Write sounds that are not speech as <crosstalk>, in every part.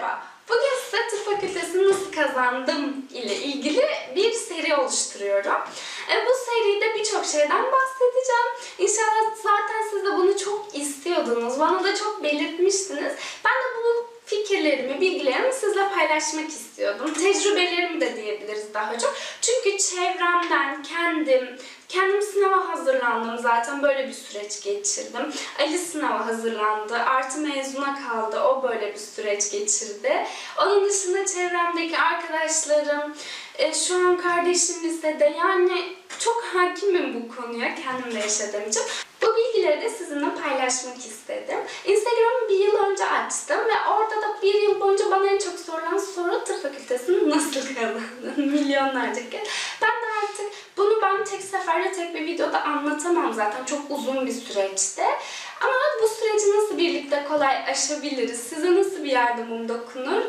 Merhaba. Bugün size tıp fakültesini nasıl kazandım ile ilgili bir seri oluşturuyorum. E, bu seride birçok şeyden bahsedeceğim. İnşallah zaten siz de bunu çok istiyordunuz. Bana da çok belirtmiştiniz. Ben de bu fikirlerimi, bilgilerimi sizle paylaşmak istiyordum. Tecrübelerimi de diyebiliriz daha çok. Çünkü çevremden, kendim, kendim sınava hazırlandım zaten böyle bir süreç geçirdim. Ali sınava hazırlandı, artı mezuna kaldı, o böyle bir süreç geçirdi. Onun dışında çevremdeki arkadaşlarım, e, şu an kardeşim lisede yani çok hakimim bu konuya, kendim de yaşadığım için. Bilgileri de sizinle paylaşmak istedim. Instagram'ı bir yıl önce açtım ve orada da bir yıl boyunca bana en çok sorulan soru tıp fakültesini nasıl kazandın? <laughs> Milyonlarca kez. Ben de artık bunu ben tek seferde tek bir videoda anlatamam zaten. Çok uzun bir süreçti. Ama bu süreci nasıl birlikte kolay aşabiliriz? Size nasıl bir yardımım dokunur?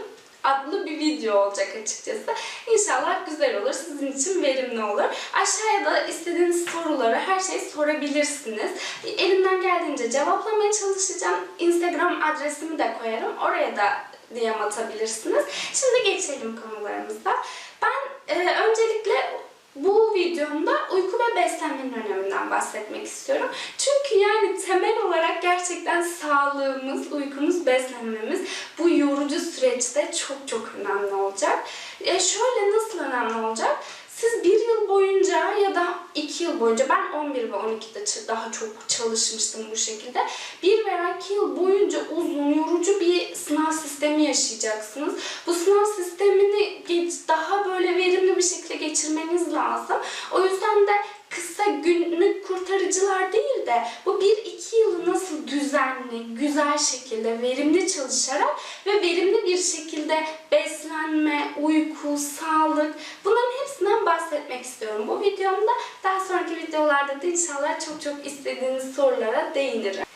Adlı bir video olacak açıkçası. İnşallah güzel olur, sizin için verimli olur. Aşağıya da istediğiniz soruları, her şeyi sorabilirsiniz. Elimden geldiğince cevaplamaya çalışacağım. Instagram adresimi de koyarım. Oraya da DM atabilirsiniz. Şimdi geçelim konularımıza. Ben e, öncelikle bu videomda uyku ve beslenmenin öneminden bahsetmek istiyorum. Çünkü yani temel olarak gerçekten sağlığımız, uykumuz, beslenmemiz bu yorucu süreçte çok çok önemli olacak. E şöyle nasıl önemli olacak? Siz bir yıl boyunca ya da iki boyunca ben 11 ve 12'de daha çok çalışmıştım bu şekilde. Bir veya iki yıl boyunca uzun, yorucu bir sınav sistemi yaşayacaksınız. Bu sınav sistemini daha böyle verimli bir şekilde geçirmeniz lazım. O yüzden de kısa günlük kurtarıcılar değil de bu bir iki yılı nasıl düzenli, güzel şekilde, verimli çalışarak ve verimli bir şekilde beslenme, uyku, sağlık bunların hepsinden bahsetmek istiyorum bu videomda. Daha sonraki videolarda da inşallah çok çok istediğiniz sorulara değinirim.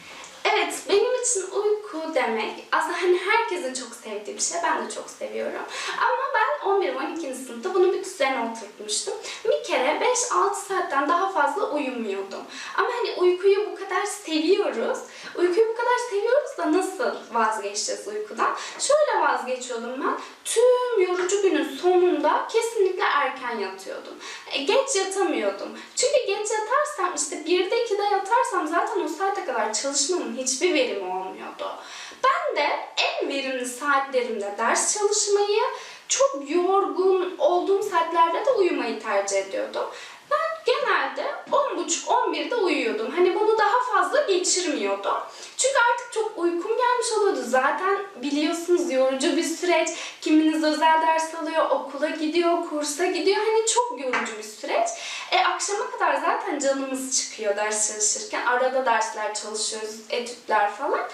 Evet, benim için uyku demek aslında hani herkesin çok sevdiği bir şey. Ben de çok seviyorum. Ama ben 11 12. sınıfta bunu bir düzene oturtmuştum. Bir kere 5-6 saatten daha fazla uyumuyordum. Ama hani uykuyu bu kadar seviyoruz. Uykuyu bu kadar seviyoruz da nasıl vazgeçeceğiz uykudan? Şöyle vazgeçiyordum ben. Tüm yorucu günün sonunda kesinlikle erken yatıyordum. E, geç yatamıyordum. Çünkü geç yatarsam işte 1'de 2'de yatarsam zaten o saate kadar çalışmamın hiçbir verimi olmuyordu. Ben de en verimli saatlerimde ders çalışmayı, çok yorgun olduğum saatlerde de uyumayı tercih ediyordum. Genelde 10.30-11'de uyuyordum. Hani bunu daha fazla geçirmiyordum. Çünkü artık çok uykum gelmiş oluyordu. Zaten biliyorsunuz yorucu bir süreç. Kiminiz özel ders alıyor, okula gidiyor, kursa gidiyor. Hani çok yorucu bir süreç. E, akşama kadar zaten canımız çıkıyor ders çalışırken. Arada dersler çalışıyoruz, etütler falan.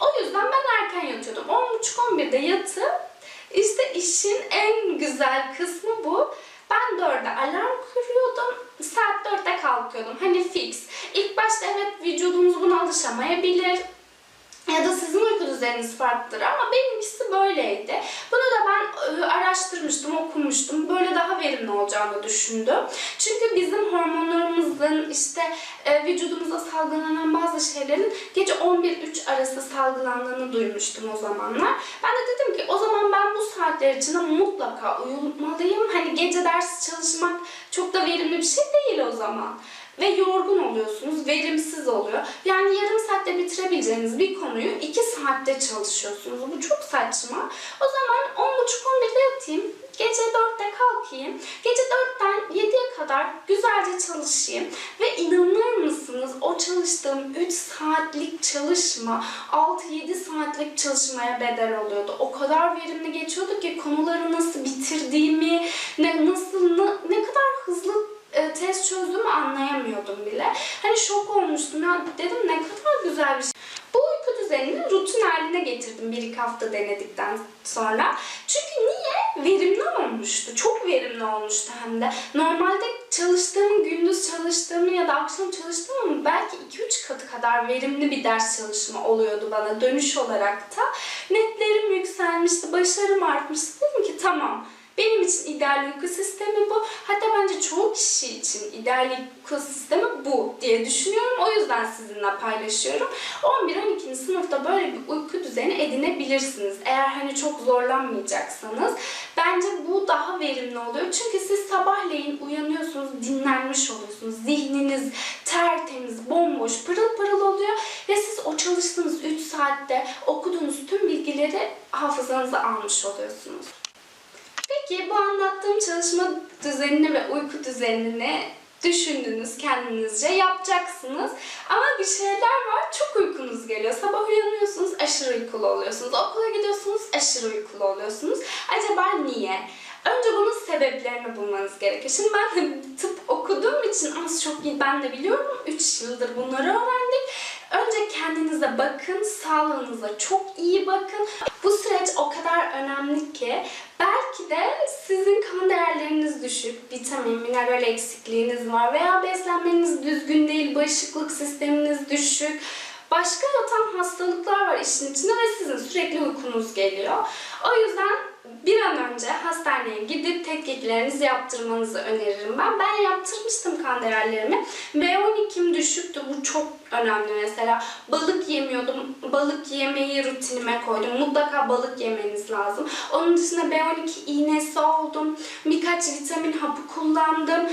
O yüzden ben erken yatıyordum. 10.30-11'de yatıp işte işin en güzel kısmı bu. Ben 4'e alarm kuruyordum. Saat 4'te kalkıyordum. Hani fix. İlk başta evet vücudumuz buna alışamayabilir. Ya da sizin uyku düzeniniz farklıdır ama benimkisi böyleydi. Bunu da ben e, araştırmıştım, okumuştum. Böyle daha verimli olacağını düşündüm. Çünkü bizim hormonlarımızın işte e, vücudumuzda salgılanan bazı şeylerin gece 11-3 arası salgılandığını duymuştum o zamanlar. Ben de dedim ki o zaman ben bu saatler içinde mutlaka uyumalıyım. Hani gece ders çalışmak çok da verimli bir şey değil o zaman ve yorgun oluyorsunuz, verimsiz oluyor. Yani yarım saatte bitirebileceğiniz bir konuyu iki saatte çalışıyorsunuz. Bu çok saçma. O zaman 10.30-11'de yatayım, gece 4'te kalkayım, gece 4'ten 7'ye kadar güzelce çalışayım ve inanır mısınız o çalıştığım 3 saatlik çalışma 6-7 saatlik çalışmaya bedel oluyordu. O kadar verimli geçiyordu ki konuları nasıl bitirdiğimi, ne nasıl ne, ne kadar hızlı e, test çözdüğümü anlayamıyordum bile. Hani şok olmuştum ya dedim ne kadar güzel bir şey. Bu uyku düzenini rutin haline getirdim bir iki hafta denedikten sonra. Çünkü niye? Verimli olmuştu. Çok verimli olmuştu hem de. Normalde çalıştığım, gündüz çalıştığım ya da akşam çalıştığım belki 2-3 katı kadar verimli bir ders çalışma oluyordu bana dönüş olarak da. Netlerim yükselmişti, başarım artmıştı. Dedim ki tamam Benim için ideal uyku sistemi bu. Hatta bence çoğu kişi için ideal uyku sistemi bu diye düşünüyorum. O yüzden sizinle paylaşıyorum. 11-12. sınıfta böyle bir uyku düzeni edinebilirsiniz. Eğer hani çok zorlanmayacaksanız. Bence bu daha verimli oluyor. Çünkü siz sabahleyin uyanıyorsunuz, dinlenmiş oluyorsunuz. Zihniniz tertemiz, bomboş, pırıl pırıl oluyor. Ve siz o çalıştığınız 3 saatte okuduğunuz tüm bilgileri hafızanıza almış oluyorsunuz. Peki bu anlattığım çalışma düzenini ve uyku düzenini düşündünüz kendinizce yapacaksınız. Ama bir şeyler var çok uykunuz geliyor. Sabah uyanıyorsunuz aşırı uykulu oluyorsunuz. Okula gidiyorsunuz aşırı uykulu oluyorsunuz. Acaba niye? Önce bunun sebeplerini bulmanız gerekiyor. Şimdi ben de tıp okuduğum için az çok ben de biliyorum. 3 yıldır bunları öğrendik. Önce kendinize bakın, sağlığınıza çok iyi bakın. Bu süreç o kadar önemli ki belki de sizin kan değerleriniz düşük, vitamin, mineral eksikliğiniz var veya beslenmeniz düzgün değil, bağışıklık sisteminiz düşük. Başka yatan hastalıklar var işin içinde ve sizin sürekli uykunuz geliyor. O yüzden bir an önce hastaneye gidip tetkiklerinizi yaptırmanızı öneririm ben. Ben yaptırmıştım kan değerlerimi. B12'm düşüktü. Bu çok önemli mesela. Balık yemiyordum. Balık yemeyi rutinime koydum. Mutlaka balık yemeniz lazım. Onun dışında B12 iğnesi oldum. Birkaç vitamin hapı kullandım.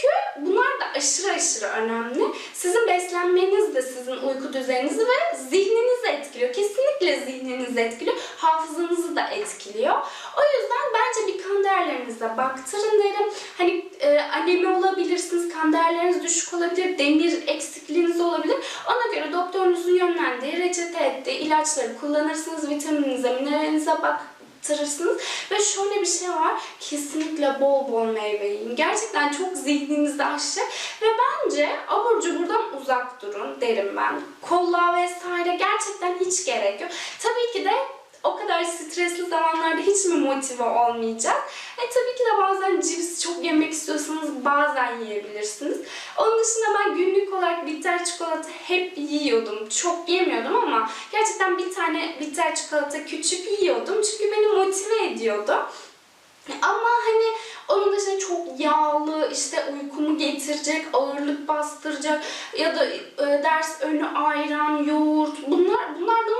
Çünkü bunlar da aşırı aşırı önemli. Sizin beslenmeniz de sizin uyku düzeninizi ve zihninizi etkiliyor. Kesinlikle zihninizi etkiliyor. Hafızanızı da etkiliyor. O yüzden bence bir kan değerlerinize baktırın derim. Hani e, anemi olabilirsiniz, kan değerleriniz düşük olabilir, demir eksikliğiniz olabilir. Ona göre doktorunuzun yönlendiği, reçete ettiği ilaçları kullanırsınız, vitamininize, mineralinize baktırırsınız. Ve şöyle bir şey var, kesinlikle bol bol meyve yiyin. Gerçekten çok zihninizi aşacak ve bence abur cuburdan uzak durun derim ben. Kolla vesaire gerçekten hiç gerek yok. Tabii ki de o kadar stresli zamanlarda hiç mi motive olmayacak? E tabii ki de bazen cips çok yemek istiyorsanız bazen yiyebilirsiniz. Onun dışında ben günlük olarak bitter çikolata hep yiyordum. Çok yemiyordum ama gerçekten bir tane bitter çikolata küçük yiyordum. Çünkü beni motive ediyordu. Ama hani onun dışında çok yağlı, işte uykumu getirecek, ağırlık bastıracak ya da e, ders önü ayran, yoğurt bunlar bunlardan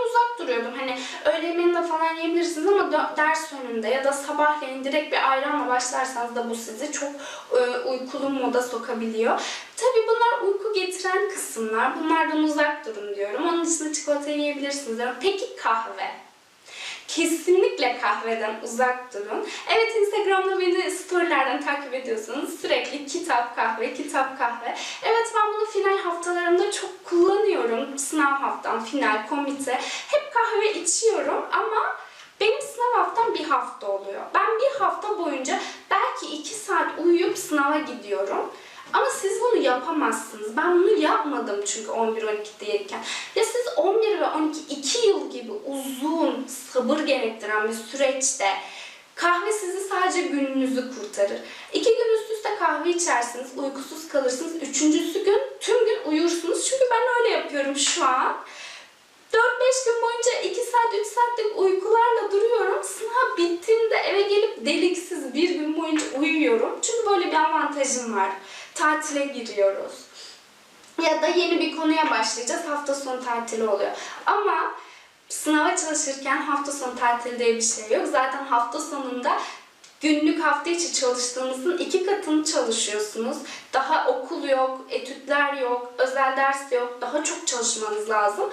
duruyordum. Hani öğle yemeğinde falan yiyebilirsiniz ama ders önünde ya da sabahleyin direkt bir ayranla başlarsanız da bu sizi çok e, uykulu moda sokabiliyor. Tabii bunlar uyku getiren kısımlar. Bunlardan uzak durun diyorum. Onun dışında çikolata yiyebilirsiniz diyorum. Peki kahve? Kesinlikle kahveden uzak durun. Evet Instagram'da beni storylerden takip ediyorsunuz. Sürekli kitap kahve, kitap kahve. Evet ben bunu final. Sınav haftam, final, komite. Hep kahve içiyorum ama benim sınav haftam bir hafta oluyor. Ben bir hafta boyunca belki iki saat uyuyup sınava gidiyorum. Ama siz bunu yapamazsınız. Ben bunu yapmadım çünkü 11-12'deyken. Ya siz 11 ve 12 2 yıl gibi uzun, sabır gerektiren bir süreçte kahve sizi sadece gününüzü kurtarır. İki gün üst üste kahve içersiniz, uykusuz kalırsınız. Üçüncüsü gün tüm gün uyursunuz. Çünkü ben öyle yapıyorum şu an. 4-5 gün boyunca 2 saat 3 saatlik uykularla duruyorum. Sınav bittiğinde eve gelip deliksiz bir gün boyunca uyuyorum. Çünkü böyle bir avantajım var. Tatile giriyoruz. Ya da yeni bir konuya başlayacağız. Hafta sonu tatili oluyor. Ama sınava çalışırken hafta sonu tatili diye bir şey yok. Zaten hafta sonunda günlük hafta içi çalıştığınızın iki katını çalışıyorsunuz. Daha okul yok, etütler yok, özel ders yok. Daha çok çalışmanız lazım.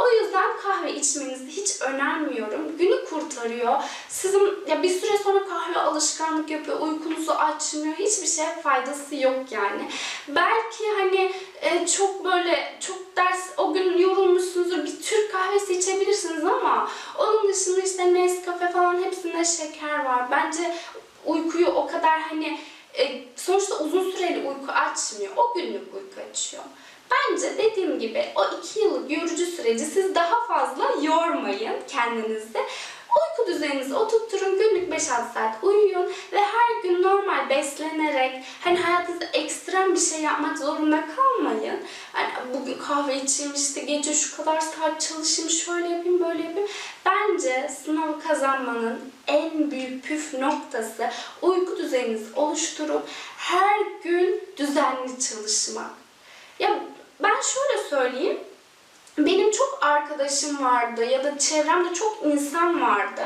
O yüzden kahve içmenizi hiç önermiyorum. Günü kurtarıyor. Sizin ya bir süre sonra kahve alışkanlık yapıyor, uykunuzu açmıyor. Hiçbir şey faydası yok yani. Belki hani e, çok böyle çok ders o gün yorulmuşsunuzdur bir Türk kahvesi içebilirsiniz ama onun dışında işte Nescafe falan hepsinde şeker var. Bence uykuyu o kadar hani e, sonuçta uzun süreli uyku açmıyor. O günlük uyku açıyor. Bence dediğim gibi o iki yıllık yorucu süreci siz daha fazla yormayın kendinizi. Düzeninizi oturtturun. Günlük 5-6 saat uyuyun ve her gün normal beslenerek hani hayatınızda ekstrem bir şey yapmak zorunda kalmayın. Hani bugün kahve içeyim işte gece şu kadar saat çalışayım şöyle yapayım böyle yapayım. Bence sınavı kazanmanın en büyük püf noktası uyku düzeninizi oluşturup her gün düzenli çalışmak. Ya ben şöyle söyleyeyim. Benim çok arkadaşım vardı ya da çevremde çok insan vardı.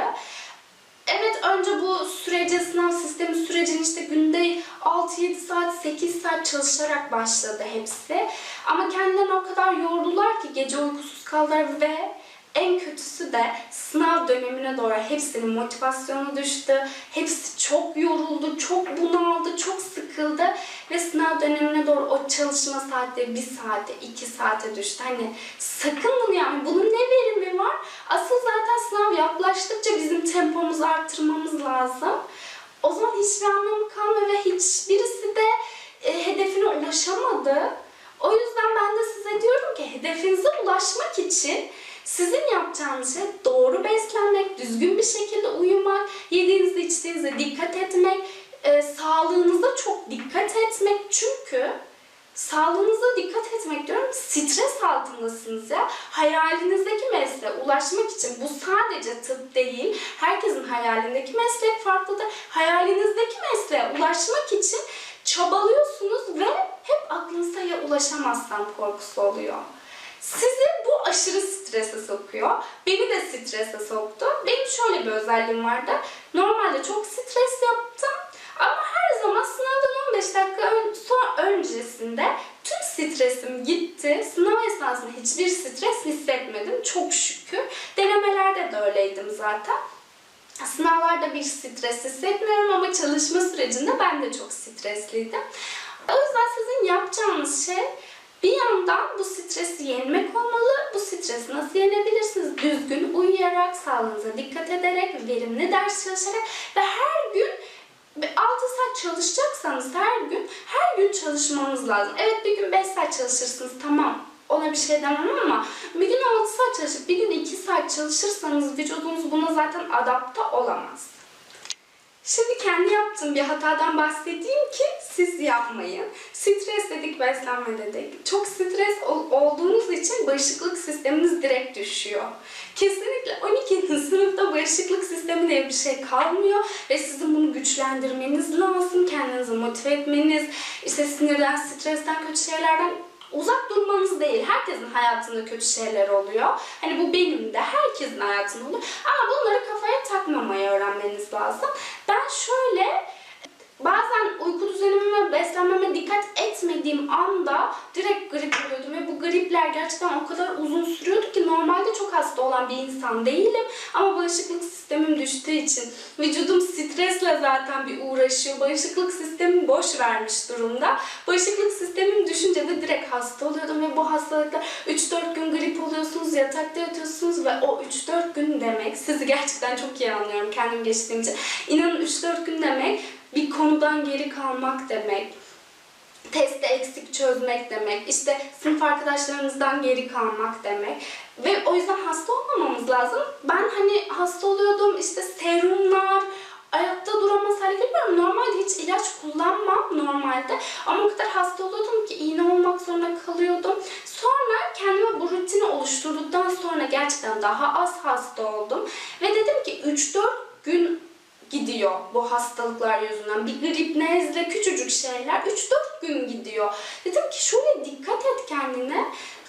Evet önce bu sürece, sınav sistemi sürecini işte günde 6-7 saat, 8 saat çalışarak başladı hepsi. Ama kendilerini o kadar yordular ki gece uykusuz kaldılar ve en kötüsü de sınav dönemine doğru hepsinin motivasyonu düştü. Hepsi çok yoruldu, çok bunaldı, çok sıkıldı. Ve sınav dönemine doğru o çalışma saatleri bir saate, iki saate düştü. Hani sakın bunu yani bunun ne verimi var? Asıl zaten sınav yaklaştıkça bizim tempomuzu arttırmamız lazım. O zaman hiçbir anlamı kalmıyor ve hiçbirisi de e, hedefine ulaşamadı. O yüzden ben de size diyorum ki hedefinize ulaşmak için sizin yapacağınız şey doğru beslenmek, düzgün bir şekilde uyumak, yediğinizde içtiğinize dikkat etmek, e, sağlığınıza çok dikkat etmek. Çünkü sağlığınıza dikkat etmek diyorum stres altındasınız ya. Hayalinizdeki mesleğe ulaşmak için bu sadece tıp değil. Herkesin hayalindeki meslek farklıdır. Hayalinizdeki mesleğe ulaşmak için çabalıyorsunuz ve hep aklınızda ya ulaşamazsam korkusu oluyor. Sizi bu aşırı strese sokuyor. Beni de strese soktu. Benim şöyle bir özelliğim vardı. Normalde çok stres yaptım. Ama her zaman sınavdan 15 dakika ön, son öncesinde tüm stresim gitti. Sınav esnasında hiçbir stres hissetmedim. Çok şükür. Denemelerde de öyleydim zaten. Sınavlarda bir stres hissetmiyorum ama çalışma sürecinde ben de çok stresliydim. O yüzden sizin yapacağınız şey bir yandan bu stresi yenmek olmalı. Bu stresi nasıl yenebilirsiniz? Düzgün uyuyarak, sağlığınıza dikkat ederek, verimli ders çalışarak ve her gün 6 saat çalışacaksanız her gün, her gün çalışmanız lazım. Evet bir gün 5 saat çalışırsınız tamam ona bir şey demem ama bir gün 6 saat çalışıp bir gün 2 saat çalışırsanız vücudunuz buna zaten adapte olamaz. Şimdi kendi yaptığım bir hatadan bahsedeyim ki siz yapmayın. Stres dedik, beslenme dedik. Çok stres ol- olduğunuz için bağışıklık sisteminiz direkt düşüyor. Kesinlikle 12. <laughs> sınıfta bağışıklık sistemi diye bir şey kalmıyor ve sizin bunu güçlendirmeniz lazım. Kendinizi motive etmeniz, işte sinirden, stresten, kötü şeylerden uzak durmanız değil. Herkesin hayatında kötü şeyler oluyor. Hani bu benim de herkesin hayatında oluyor. Ama bunları kafaya takmamayı öğrenmeniz lazım. Ben şöyle bazen uyku düzenime ve beslenmeme dikkat etmediğim anda direkt grip oluyordum ve bu gripler gerçekten o kadar uzun sürüyordu ki normalde çok hasta olan bir insan değilim ama bağışıklık sistemim düştüğü için vücudum stresle zaten bir uğraşıyor. Bağışıklık sistemim boş vermiş durumda. Bağışıklık sistemim düşünce de direkt hasta oluyordum ve bu hastalıklar 3-4 gün grip oluyorsunuz, yatakta yatıyorsunuz ve o 3-4 gün demek sizi gerçekten çok iyi anlıyorum kendim geçtiğim için. İnanın 3-4 gün demek bir konudan geri kalmak demek teste eksik çözmek demek, işte sınıf arkadaşlarınızdan geri kalmak demek. Ve o yüzden hasta olmamamız lazım. Ben hani hasta oluyordum, işte serumlar, ayakta duramaz hale geliyorum. Normalde hiç ilaç kullanmam normalde. Ama o kadar hasta oluyordum ki iğne olmak zorunda kalıyordum. Sonra kendime bu rutini oluşturduktan sonra gerçekten daha az hasta oldum. Ve dedim ki 3-4 gün gidiyor bu hastalıklar yüzünden. Bir grip, nezle, küçücük şeyler 3-4 gün gidiyor. Dedim ki şöyle dikkat et kendine.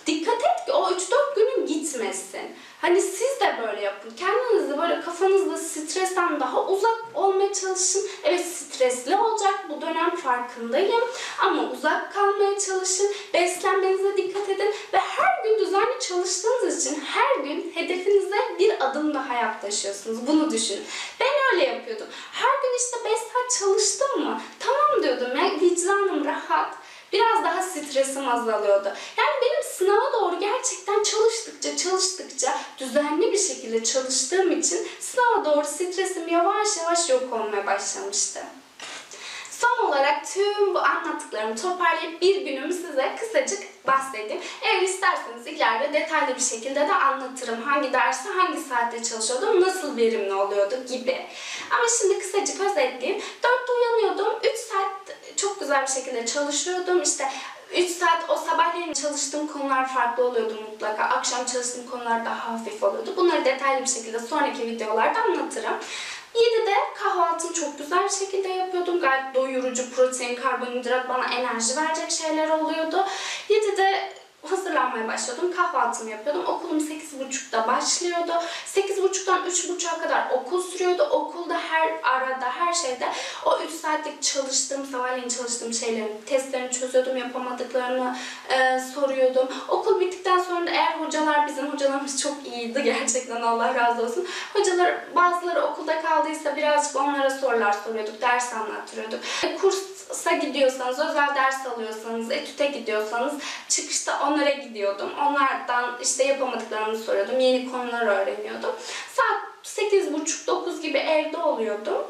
Dikkat et ki o 3-4 günün gitmesin. Hani siz de böyle yapın. Kendinizi böyle kafanızda stresten daha uzak olmaya çalışın. Evet stresli olacak bu dönem farkındayım. Ama uzak kalmaya çalışın. Beslenmenize dikkat edin. Ve her gün düzenli çalıştığınız için her gün hedefinize bir adım daha yaklaşıyorsunuz. Bunu düşünün. Ben öyle yapıyordum. Her gün işte 5 saat çalıştım mı? Tamam diyordum ya vicdanım rahat. Biraz daha stresim azalıyordu. Yani benim sınava doğru gerçekten çalıştıkça çalıştıkça düzenli bir şekilde çalıştığım için sınava doğru stresim yavaş yavaş yok olmaya başlamıştı. Son olarak tüm bu anlattıklarımı toparlayıp bir günümü size kısacık bahsedeyim. Eğer isterseniz ileride detaylı bir şekilde de anlatırım. Hangi dersi hangi saatte çalışıyordum, nasıl verimli oluyordu gibi. Ama şimdi kısacık özetleyeyim. 4'te uyanıyordum. 3 saat çok güzel bir şekilde çalışıyordum. İşte 3 saat o sabahleyin çalıştığım konular farklı oluyordu mutlaka. Akşam çalıştığım konular daha hafif oluyordu. Bunları detaylı bir şekilde sonraki videolarda anlatırım. 7'de kahvaltımı çok güzel bir şekilde yapıyordum. Gayet doyurucu, protein, karbonhidrat bana enerji verecek şeyler oluyordu. 7'de hazırlanmaya başladım. Kahvaltımı yapıyordum. Okulum 8.30'da başlıyordu. 8.30'dan 3.30'a kadar okul sürüyordu. Okulda her arada, her şeyde o 3 saatlik çalıştığım, sabahleyin çalıştığım şeylerin testlerini çözüyordum. Yapamadıklarını e, soruyordum. Okul bittikten sonra da eğer hocalar, bizim hocalarımız çok iyiydi gerçekten Allah razı olsun. Hocalar bazıları okulda kaldıysa birazcık onlara sorular soruyorduk. Ders anlattırıyorduk. E, kursa gidiyorsanız, özel ders alıyorsanız, etüte gidiyorsanız çıkışta onlara gidiyordum. Onlardan işte yapamadıklarımı soruyordum. Yeni konular öğreniyordum. Saat 8.30-9 gibi evde oluyordum.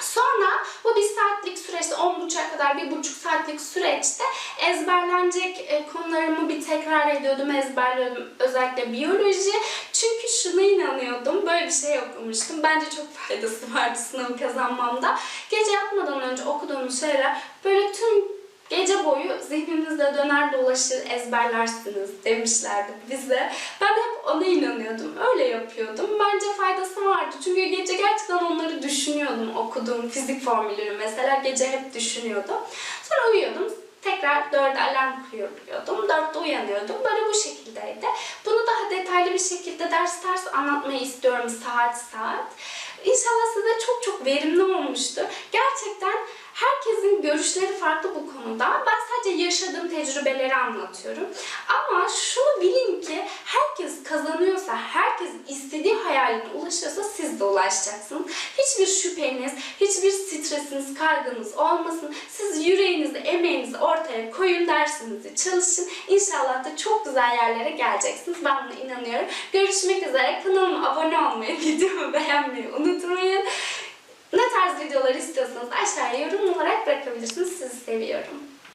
Sonra bu bir saatlik süreçte 10.30'a kadar bir buçuk saatlik süreçte ezberlenecek e, konularımı bir tekrar ediyordum, ezberliyordum. Özellikle biyoloji. Çünkü şuna inanıyordum. Böyle bir şey okumuştum. Bence çok faydası vardı sınavı kazanmamda. Gece yatmadan önce okuduğumuz şeyler böyle tüm Gece boyu zihninizde döner dolaşır ezberlersiniz demişlerdi bize. Ben hep ona inanıyordum. Öyle yapıyordum. Bence faydası vardı. Çünkü gece gerçekten onları düşünüyordum. Okuduğum fizik formülünü mesela gece hep düşünüyordum. Sonra uyuyordum. Tekrar 4'e alarm kuruyordum. 4'te uyanıyordum. Böyle bu şekildeydi. Bunu daha detaylı bir şekilde ders ders anlatmayı istiyorum saat saat. İnşallah size çok çok verimli olmuştur. Gerçekten herkesin görüşleri farklı bu konuda. Ben sadece yaşadığım tecrübeleri anlatıyorum. Ama şunu bilin ki herkes kazanıyorsa, herkes istediği hayaline ulaşıyorsa siz de ulaşacaksınız. Hiçbir şüpheniz, hiçbir stresiniz, kaygınız olmasın. Siz yüreğinizi, emeğinizi ortaya koyun, dersinizi çalışın. İnşallah da çok güzel yerlere geleceksiniz. Ben buna inanıyorum. Görüşmek üzere. Kanalıma abone olmayı, <laughs> videomu beğenmeyi unutmayın. Ne tarz videolar istiyorsanız aşağıya yorum olarak bırakabilirsiniz. Sizi seviyorum.